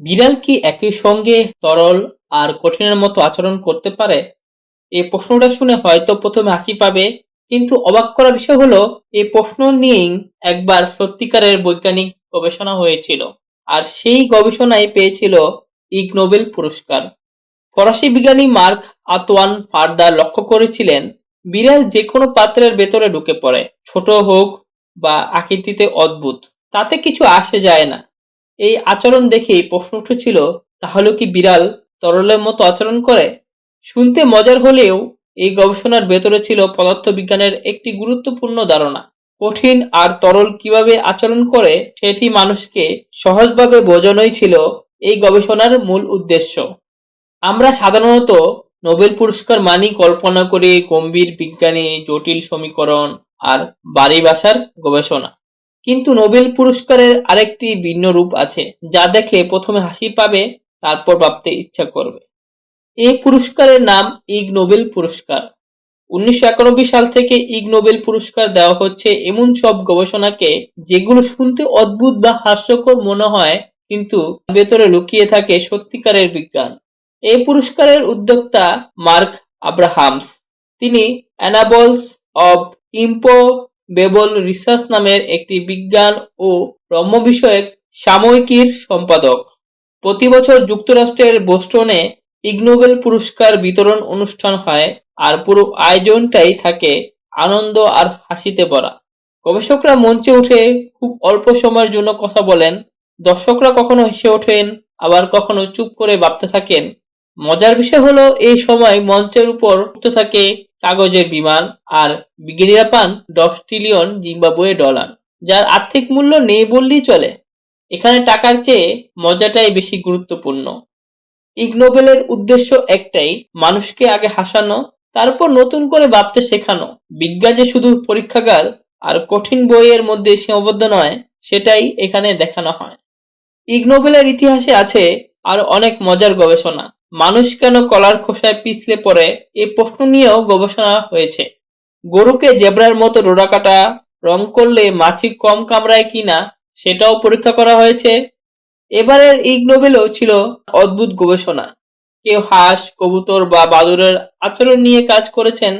বিড়াল কি একই সঙ্গে তরল আর কঠিনের মতো আচরণ করতে পারে? এই প্রশ্নটা শুনে হয়তো প্রথমে হাসি পাবে, কিন্তু অবাক করা বিষয় হলো এই প্রশ্ন নিয়েই একবার সত্যিকারের বৈজ্ঞানিক গবেষণা হয়েছিল, আর সেই গবেষণায় পেয়েছিল ইগ নোবেল পুরস্কার। ফরাসি বিজ্ঞানী মার্ক আতওয়ান ফার্দার লক্ষ্য করেছিলেন, বিড়াল যে কোনো পাত্রের ভেতরে ঢুকে পড়ে, ছোট হোক বা আকৃতিতে অদ্ভুত, তাতে কিছু আসে যায় না। এই আচরণ দেখে প্রশ্ন উঠেছিল, তাহলে কি বিড়াল তরলের মতো আচরণ করে? শুনতে মজার হলেও এই গবেষণার ভেতরে ছিল পদার্থবিজ্ঞানের একটি গুরুত্বপূর্ণ ধারণা। কঠিন আর তরল কীভাবে আচরণ করে সেটি মানুষকে সহজভাবে বোঝানোই ছিল এই গবেষণার মূল উদ্দেশ্য। আমরা সাধারণত নোবেল পুরস্কার মানি কল্পনা করি গম্ভীর বিজ্ঞানী, জটিল সমীকরণ আর বাড়ি ভাষার গবেষণা। কিন্তু নোবেল পুরস্কারের আরেকটি ভিন্ন রূপ আছে, যা দেখলে প্রথমে হাসি পাবে, তারপর ভাবতে ইচ্ছা করবে। এই পুরস্কারের নাম ইগ নোবেল পুরস্কার। উনিশশো একানব্বই সাল থেকে ইগ নোবেল পুরস্কার দেওয়া হচ্ছে এমন সব গবেষণাকে যেগুলো শুনতে অদ্ভুত বা হাস্যকর মনে হয়, কিন্তু ভেতরে লুকিয়ে থাকে সত্যিকারের বিজ্ঞান। এই পুরস্কারের উদ্যোক্তা মার্ক আব্রাহামস। তিনি অ্যানাবলস অব ইম্পোবেবল রিসার্চ নামের একটি বিজ্ঞান ও ব্রহ্ম বিষয়ক সাময়িকীর সম্পাদক। প্রতি বছর যুক্তরাষ্ট্রের বোস্টনে ইগনোবেল পুরস্কার বিতরণ অনুষ্ঠান হয় আর পুরো আয়োজনটাই থাকে আনন্দ আর হাসিতে ভরা। গবেষকরা মঞ্চে উঠে খুব অল্প সময়ের জন্য কথা বলেন, দর্শকরা কখনো হেসে ওঠেন, আবার কখনো চুপ করে ভাবতে থাকেন। মজার বিষয় হলো, এই সময় মঞ্চের উপর থাকে কাগজের বিমান আর বিজ্ঞানীরা পান দশ ট্রিলিয়ন জিম্বাবুয়ে ডলার যার আর্থিক মূল্য নেই বললেই চলে। এখানে টাকার চেয়ে মজাটাই বেশি গুরুত্বপূর্ণ। ইগনোবেলের উদ্দেশ্য একটাই, মানুষকে আগে হাসানো, তারপর নতুন করে ভাবতে শেখানো। বিজ্ঞান যে শুধু পরীক্ষাগার আর কঠিন বইয়ের মধ্যে সীমাবদ্ধ নয়, সেটাই এখানে দেখানো হয়। ইগনোবেলের ইতিহাসে আছে আর অনেক মজার গবেষণা। মানুষ কেন কলার খোসায় পিছলে পড়ে? এই প্রশ্ন নিয়েও গবেষণা হয়েছে। গরুকে জেব্রার মতো রোড়া কাটা রং করলে মাছি কম কামড়ায় কিনা সেটাও পরীক্ষা করা হয়েছে। এবারের ইগ নোবেলও ছিল অদ্ভুত গবেষণা। কেউ হাঁস, কবুতর বা বাদুরের আচরণ নিয়ে কাজ করেছেন।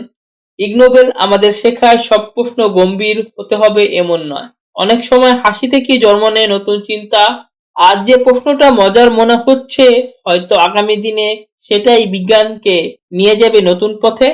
ইগনোবেল আমাদের শেখায় সব প্রশ্ন গম্ভীর হতে হবে এমন নয়। অনেক সময় হাসি থেকে জন্ম নেয় নতুন চিন্তা আজ যে প্রশ্নটা মজার মনে হচ্ছে, হয়তো আগামী দিনে সেটাই বিজ্ঞানকে নিয়ে যাবে নতুন পথে।